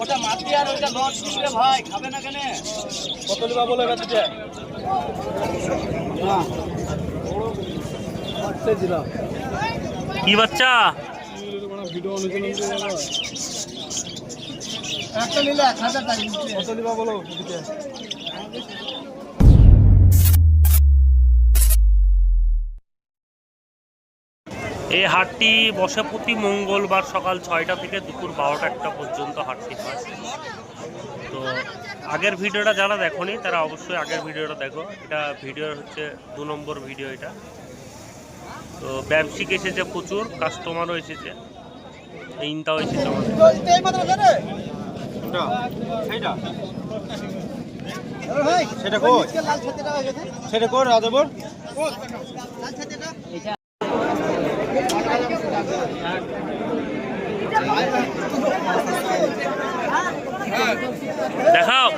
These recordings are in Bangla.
ওটা মাটি আর ওটা লট দিলে ভাই খাবে না কেন কত লিবা বলে গেছে কি বাচ্চা? একটা নিলে এক হাজার টাকা কত লিবা বলো এই হাটটি বসে প্রতি মঙ্গলবার সকাল ছয়টা থেকে দুপুর বারোটা একটা পর্যন্ত হাটটি হয়। তো আগের ভিডিওটা যারা দেখোনি তারা অবশ্যই আগের ভিডিওটা দেখো। এটা ভিডিও হচ্ছে দু নম্বর ভিডিও এটা। তো ব্যবসায়িক এসেছে প্রচুর কাস্টমারও এসেছে। ইনটাও এসেছে আমাদের। সেটা কই? সেটা কই রাজাবর দেখাও।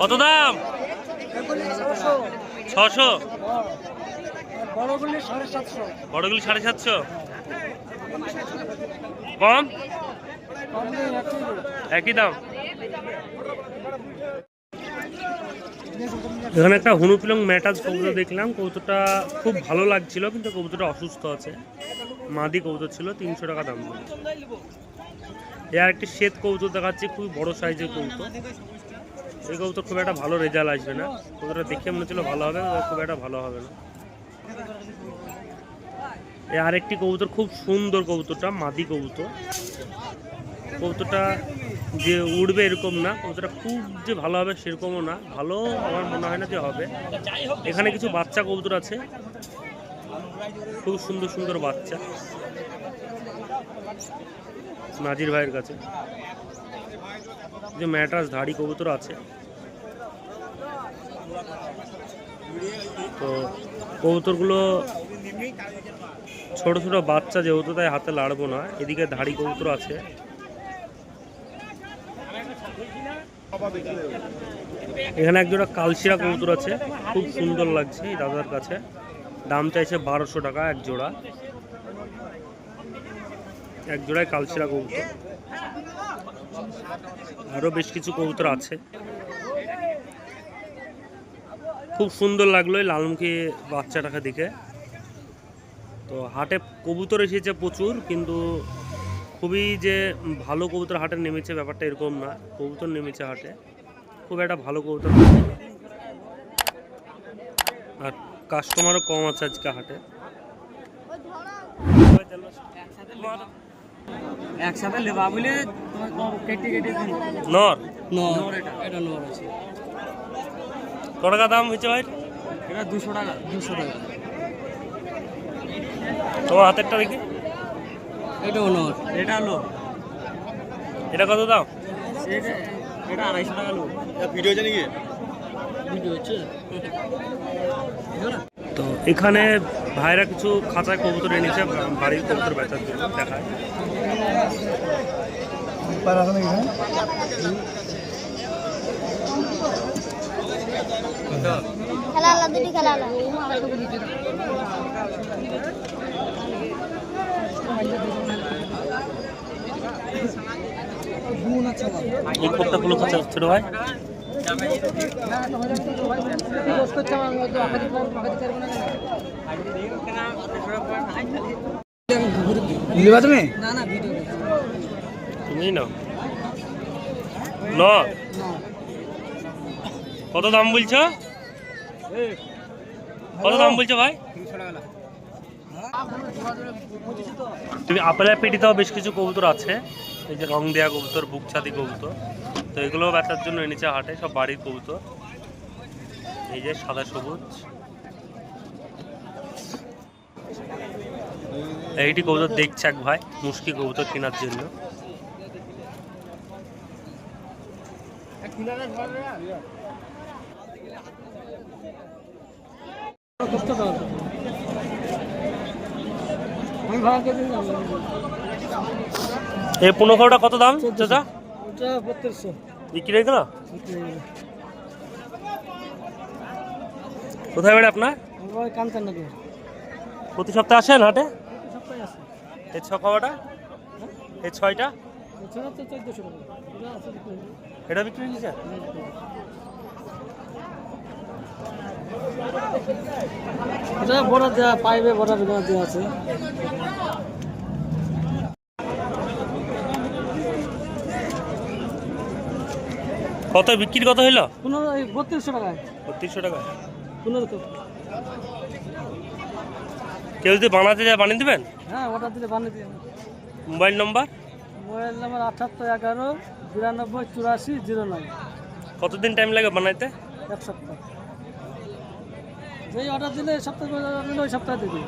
কত দাম? ছশো। বড়গুলি সাড়ে সাতশো। কম? একই দাম। এখানে একটা হনুপিলং ম্যাটাজ কবুতর দেখলাম। কবুতরটা খুব ভালো লাগছিল, কিন্তু কবুতরটা অসুস্থ আছে। মাদি কবুতর ছিল, তিনশো টাকা দাম। এ আর একটি শ্বেত কবুতর দেখাচ্ছি, খুবই বড় সাইজের কবুতর। এই কবুতর খুব একটা ভালো রেজাল্ট আসবে না। কবুতরটা দেখে মনে হচ্ছিল ভালো হবে খুব একটা ভালো হবে না। এ আরেকটি কবুতর, খুব সুন্দর কবুতরটা, মাদি কবুতর। কবুতরটা যে উড়বে এরকম না, কবুতরটা খুব যে ভালো হবে সেরকমও না, ভালো আমার মনে হয় না যে হবে। এখানে কিছু বাচ্চা কবুতর আছে, খুব সুন্দর সুন্দর বাচ্চা। নাজির ভাইয়ের কাছে। যে ম্যাট্রাস ধাড়ি কবুতর আছে। তো কবুতরগুলো ছোট ছোট বাচ্চা যেহেতু, তাই হাতে লাড়বো না। এদিকে ধাড়ি কবুতর আছে। এখানে একজোড়া কালশিরা কবুতর আছে। খুব সুন্দর লাগছে এই দাদার কাছে। দাম চাইছে বারোশো টাকা এক জোড়া। এক জোড়ায় কালশিরা কবুতর। আরও বেশ কিছু কবুতর আছে। খুব সুন্দর লাগল এই লালমুখী বাচ্চাটাকে দেখে। তো হাটে কবুতর এসেছে প্রচুর কিন্তু খুবই যে ভালো কবুতর হাটে নেমেছে ব্যাপারটা এরকম না। কবুতর নেমেছে হাটে। খুব একটা ভালো কবুতর আর কাস্টমারও কম আছে আজকে হাটে। একসাথে লেবা বলে নর। নর। এটা নর আছে। কত টাকা দাম হয়েছে ভাই? এটা দুশো টাকা দুশো টাকা। তোমার হাতেরটা দেখি। এটাও নর এটা লো। এটা কত দাম? এটা এটা আড়াইশো টাকা লো। ভিডিও জানি কি ভিডিও হচ্ছে। তো এখানে ভাইরা কিছু খাঁচায় কবুতর এনেছে বাড়ির কবুতর বেচার জন্য দেখায়। খেলা আলাদা দুটি খেলা আলাদা। এই কোপটা গুলো খাঁচা ছোট ভাই? তুমি ন কত দাম বলছো? কত দাম বলছো ভাই? তুমি আপেলের পেটিতেও বেশ কিছু কবুতর আছে। এই যে রং দেয়া কবুতর বুকছাদি কবুতর। তো এগুলো বেচার জন্য এনেছে হাটে সব বাড়ির কবুতর। এই যে সাদা সবুজ। এইটি কবুতর দেখছে এক ভাই মুশকি কবুতর কেনার জন্য। ভাড়া করে এই পনেরোটা কত দাম চাচা? ওটা বত্রিশশো। বিক্রি হয়ে গেল? কোথায় বেড়ে আপনার? কাঞ্চননগর। প্রতি সপ্তাহে আসেন হাটে? এই ছ খাওয়াটা? এই ছয়টা? এটা বিক্রি। হয়ে গেছে? এটা বড় দেওয়া পাইবে বড় দেওয়া দেওয়া আছে। কত বিক্রি কত হইল? পনেরো বত্রিশশো টাকায় বত্রিশশো টাকা। পনেরো কেউ যদি বানাতে যায় বানিয়ে দেবেন? হ্যাঁ অর্ডার দিলে বানিয়ে দেবেন। মোবাইল নম্বর? মোবাইল নাম্বার আটাত্তর এগারো বিরানব্বই চুরাশি জিরো নয়। কতদিন টাইম লাগে বানাইতে? এক সপ্তাহ। যেই অর্ডার দিলে সপ্তাহ ওই সপ্তাহে দিই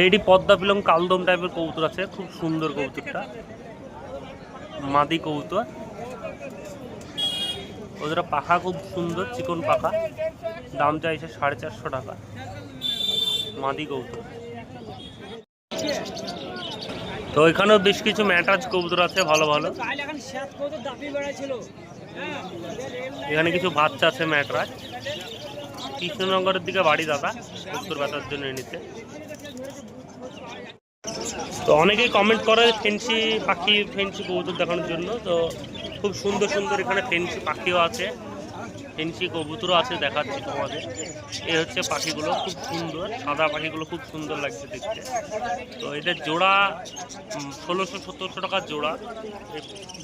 এইটি পদ্মা পিলং কালদম টাইপের কবুতর আছে, খুব সুন্দর কবুতরটা। মাদি কবুতর। ওদের পাখা খুব সুন্দর, চিকন পাখা। দাম চাইছে সাড়ে চারশো টাকা। মাদি কবুতর। তো এখানেও বেশ কিছু ম্যাটাজ কবুতর আছে, ভালো ভালো। এখানে কিছু বাচ্চা আছে ম্যাটরাজ কৃষ্ণনগরের দিকে বাড়ি দাদা, কবুতর বেচার জন্য নিতে। তো অনেকেই কমেন্ট করে ফেন্সি পাখি, ফেন্সি কবুতর দেখানোর জন্য। তো খুব সুন্দর সুন্দর এখানে ফেন্সি পাখিও আছে। ফেন্সি কবুতরও আছে দেখাচ্ছি তোমাদের। এই হচ্ছে পাখিগুলো, খুব সুন্দর, সাদা পাখিগুলো খুব সুন্দর লাগছে দেখতে। তো এদের জোড়া ষোলোশো সতেরোশো টাকার জোড়া।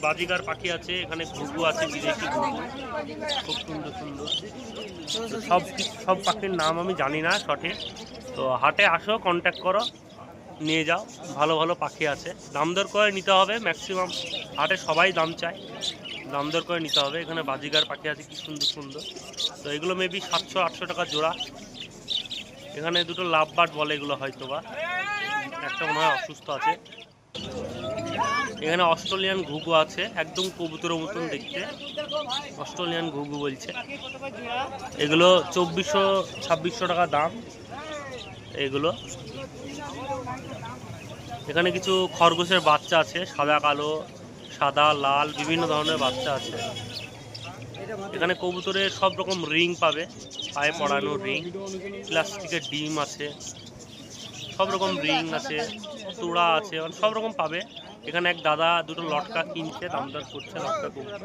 বাজিগার পাখি আছে, এখানে ঘুঘু আছে, বিদেশি ঘুঘু। খুব সুন্দর সুন্দর। সব সব পাখির নাম আমি জানি না সঠিক। তো হাটে আসো কন্ট্যাক্ট করো, নিয়ে যাও। ভালো ভালো পাখি আছে। দাম দর করে নিতে হবে ম্যাক্সিমাম হাটে সবাই দাম চায়। দর করে নিতে হবে। এখানে বাজিগার পাখি আছে, কি সুন্দর সুন্দর। তো এগুলো মেবি সাতশো, আটশো টাকা জোড়া। এখানে দুটো লাভ বার্ড বলে এগুলো হয়তো বা একটা মনে হয় অসুস্থ আছে। এখানে অস্ট্রেলিয়ান ঘুঘু আছে, একদম কবুতরের মতন দেখতে। অস্ট্রেলিয়ান ঘুঘু বলছে। এগুলো চব্বিশশো, ছাব্বিশশো টাকা দাম। এগুলো। এখানে কিছু খরগোশের বাচ্চা আছে, সাদা, কালো। সাদা, লাল, বিভিন্ন ধরনের বাচ্চা আছে। এখানে কবুতরের সব রকম রিং পাবে, পায়ে পড়ানো রিং, প্লাস্টিকের ডিম আছে, সব রকম রিং আছে, তোড়া আছে মানে সব রকম পাবে। এখানে এক দাদা দুটো লটকা কিনছে দাম দর করছে লটকা কবুতর।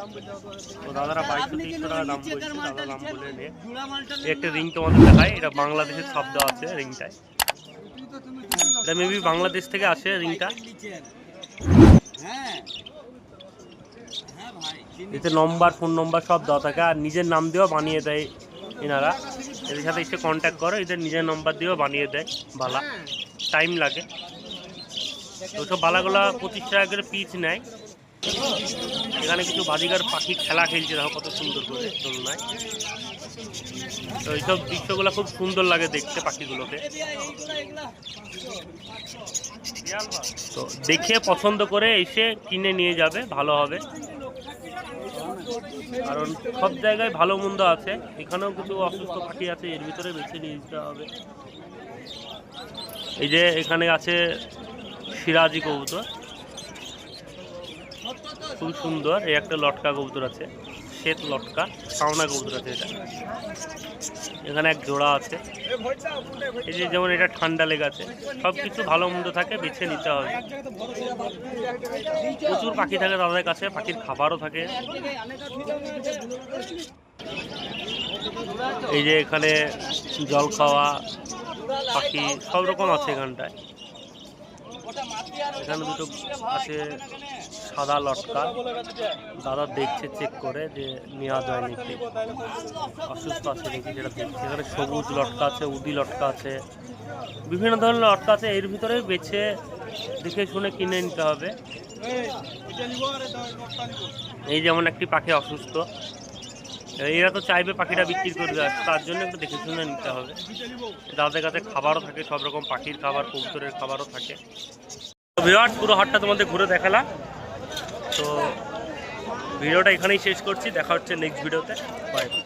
তো দাদারা বাইশশো তেইশশো টাকা দাম বলছে, দাদা দাম বলে নে। একটা রিং তোমাদের দেখায় এটা বাংলাদেশের শব্দ আছে রিংটায়। এটা মেবি বাংলাদেশ থেকে আসে রিংটা। এতে নম্বর ফোন নম্বর সব দেওয়া থাকে। আর নিজের নাম দিয়েও বানিয়ে দেয় এনারা। এদের সাথে এসে কন্ট্যাক্ট করো, এদের নিজের নম্বর দিয়েও বানিয়ে দেয় বালা। টাইম লাগে। তো সব বালাগুলা পঁচিশ টাকা করে পিচ নেয়। এখানে কিছু বাজিগার পাখি খেলা খেলছে, দেখো কত সুন্দর করে দোলনায়। তো এইসব দৃশ্যগুলো খুব সুন্দর লাগে দেখতে পাখিগুলোকে। তো দেখে পছন্দ করে এসে কিনে নিয়ে যাবে, ভালো হবে। কারণ সব জায়গায় ভালো মন্দ আছে। এখানেও কিছু অসুস্থ পাখি আছে, এর ভিতরে বেছে নিয়ে যেতে হবে। এই যে এখানে আছে সিরাজি কবুতর। খুব সুন্দর, এই একটা লটকা কবুতর আছে। শ্বেত লটকা পাওনা কবুতর আছে এটা। এখানে এক জোড়া আছে। এই যে যেমন এটা ঠান্ডা লেগে আছে সব কিছু ভালো মন্দ থাকে, বেছে নিতে হবে। প্রচুর পাখি থাকে তাদের কাছে, পাখির খাবারও থাকে। এই যে এখানে জল খাওয়া পাখি, সব রকম আছে এখানটায়। এখানে দুটো আছে সাদা লটকা। দাদা দেখছে চেক করে যে নেওয়া যায় নাকি অসুস্থ আছে নাকি যেটা দেখছে। এখানে সবুজ লটকা আছে উদি লটকা আছে বিভিন্ন ধরনের লটকা আছে। এর ভিতরে বেছে দেখে শুনে কিনে নিতে হবে। এই যেমন একটি পাখি অসুস্থ এরা তো চাইবে পাখিটা বিক্রি করে দেওয়ার তার জন্য একটু দেখে শুনে নিতে হবে। দাদাদের কাছে খাবারও থাকে, সব রকম পাখির খাবার, কবুতরের খাবারও থাকে। বিরাট পুরো হাটটা তোমাদের ঘুরে দেখালাম। তো ভিডিওটা এখানেই শেষ করছি, দেখা হচ্ছে নেক্সট ভিডিওতে বাই